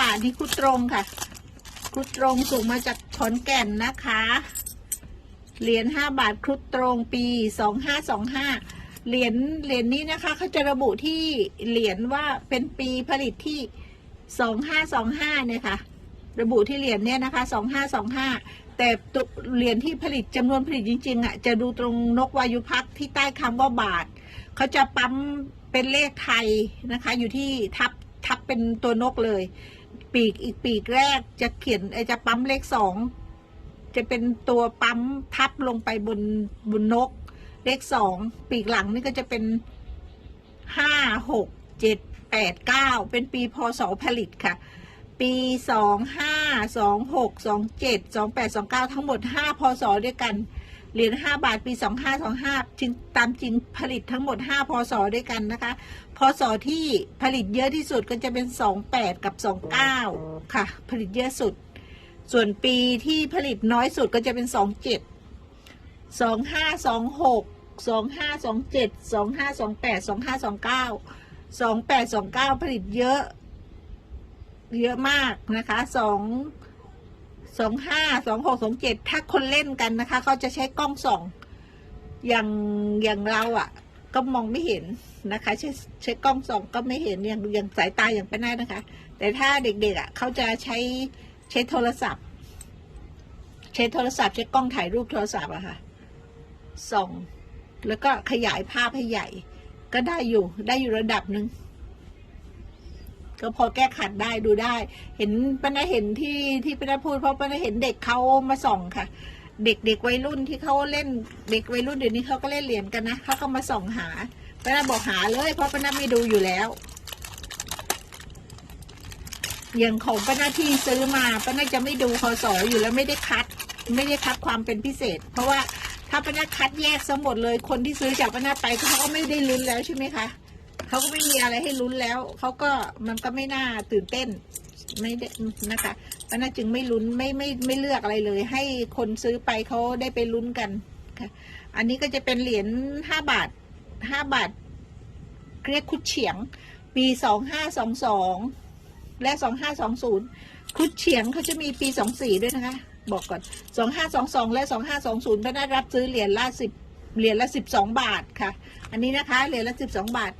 บาทนี่คุดตรงค่ะ คุดตรงส่งมาจากขอนแก่นนะคะ เหรียญห้าบาทครุฑตรงปีสองห้าสองห้าเหรียญเหรียญนี้นะคะเขาจะระบุที่เหรียญว่าเป็นปีผลิตที่สองห้าสองห้าเนี่ยค่ะ ระบุที่เหรียญเนี่ยนะคะสองห้าสองห้าแต่เหรียญที่ผลิตจำนวนผลิตจริงๆอะจะดูตรงนกวายุพักที่ใต้คำว่าบาทเขาจะปั๊มเป็นเลขไทยนะคะ อยู่ที่ทับทับเป็นตัวนกเลย ปีกอีกปีกแรกจะเขียนจะปั๊มเลขสองจะเป็นตัวปั๊มทับลงไปบนบนนก เลขสองปีกหลังนี่ก็จะเป็นห้าหกเจ็ดแปดเก้าเป็นปีพศผลิตค่ะ ปีสองห้าสองหกสองเจ็ดสองแปดสองเก้าทั้งหมดห้าพศด้วยกัน เหรียญห้าบาทปีสองห้าสองห้าจริงตามจริงผลิตทั้งหมดห้าพศด้วยกันนะคะ พศที่ผลิตเยอะที่สุดก็จะเป็นสองแปดกับสองเก้าค่ะ ผลิตเยอะสุด ส่วนปีที่ผลิตน้อยสุดก็จะเป็นสองเจ็ดสองห้าสองหกสองห้าสองเจ็ดสองห้าสองแปดสองห้าสองเก้าสองแปดสองเก้าผลิตเยอะ เยอะมากนะคะสอง สองห้าสองหกสองเจ็ดถ้าคนเล่นกันนะคะเขาจะใช้กล้องส่อง อย่างอย่างเราอะ่ะ ก็มองไม่เห็นนะคะ ใช้ใช้กล้องส่องก็ไม่เห็นอย่างอย่างสายตาอย่างไปหน้านะคะ แต่ถ้าเด็กๆอะ่ะเขาจะใช้ใช้โทรศัพท์ ใช้โทรศัพท์ใช้กล้องถ่ายรูปโทรศัพท์อะค่ะส่อง แล้วก็ขยายภาพให้ใหญ่ ก็ได้อยู่ได้อยู่ระดับหนึ่ง ก็พอแก้ขัดได้ดูได้ เห็นป้านาเห็นที่ที่ป้านาพูดเพราะป้านาเห็นเด็กเขามาส่องค่ะ เด็กเด็กวัยรุ่นที่เขาเล่นเด็กวัยรุ่นเดี๋ยวนี้เขาก็เล่นเหรียญกันนะเขาก็มาส่องหาป้านาบอกหาเลย เพราะป้านาไม่ดูอยู่แล้วอย่างของป้านาที่ซื้อมาป้านาจะไม่ดูคอสออยู่แล้วไม่ได้คัด ไม่ได้คัดความเป็นพิเศษ เพราะว่าถ้าป้านาคัดแยกซะหมดเลยคนที่ซื้อจากป้านาไปเขาก็ไม่ได้ลุ้นแล้วใช่ไหมคะ เขาก็ไม่มีอะไรให้ลุ้นแล้ว เขาก็มันก็ไม่น่าตื่นเต้นไม่ได้นะคะเพราะน่าจึงไม่ลุ้นไม่ไม่ไม่เลือกอะไรเลย ให้คนซื้อไปเขาได้ไปลุ้นกันค่ะ อันนี้ก็จะเป็นเหรียญห้าบาทห้าบาทเรียกคุดเฉียง ปีสองห้าสองสองและสองห้าสองศูนย์คุดเฉียงเขาจะมีปีสองสี่ด้วยนะคะ บอกก่อนสองห้าสองสองและสองห้าสองศูนย์ก็ได้รับซื้อเหรียญละสิบเหรียญละสิบสองบาทค่ะ อันนี้นะคะเหรียญละสิบสองบาท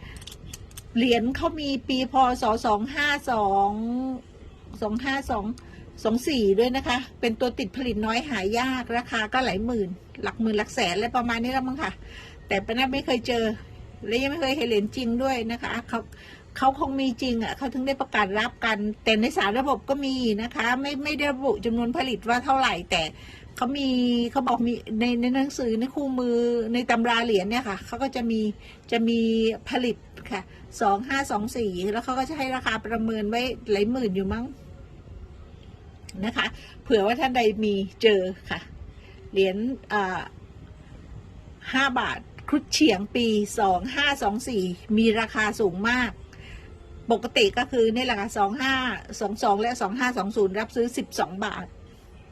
เหรียญเขามีปีพศสองห้าสองสองห้าสองสองสี่ด้วยนะคะ เป็นตัวติดผลิตน้อยหายากราคาก็หลายหมื่น หลักหมื่นหลักแสนอะไรประมาณนี้แล้วมั้งค่ะ แต่ป้านัทไม่เคยเจอ และยังไม่เคยเห็นเหรียญจริงด้วยนะคะเขาเขาคงมีจริงอะเขาถึงได้ประกาศรับกัน แต่ในสารระบบก็มีนะคะ ไม่ไม่ได้ระบุจำนวนผลิตว่าเท่าไหร่ แต่เขามีเขาบอกมีในในหนังสือในคู่มือในตำราเหรียญเนี่ยค่ะเขาก็จะมีจะมีผลิต ค่ะสองห้าสองสี่แล้วเขาก็จะให้ราคาประเมินไว้หลายหมื่นอยู่มั้งนะคะ เผื่อว่าท่านใดมีเจอค่ะ เหรียญห้าบาทครุฑเฉียงปีสองห้าสองสี่มีราคาสูงมาก ปกติก็คือในราคาสองห้าสองสองและสองห้าสองศูนย์รับซื้อสิบสองบาท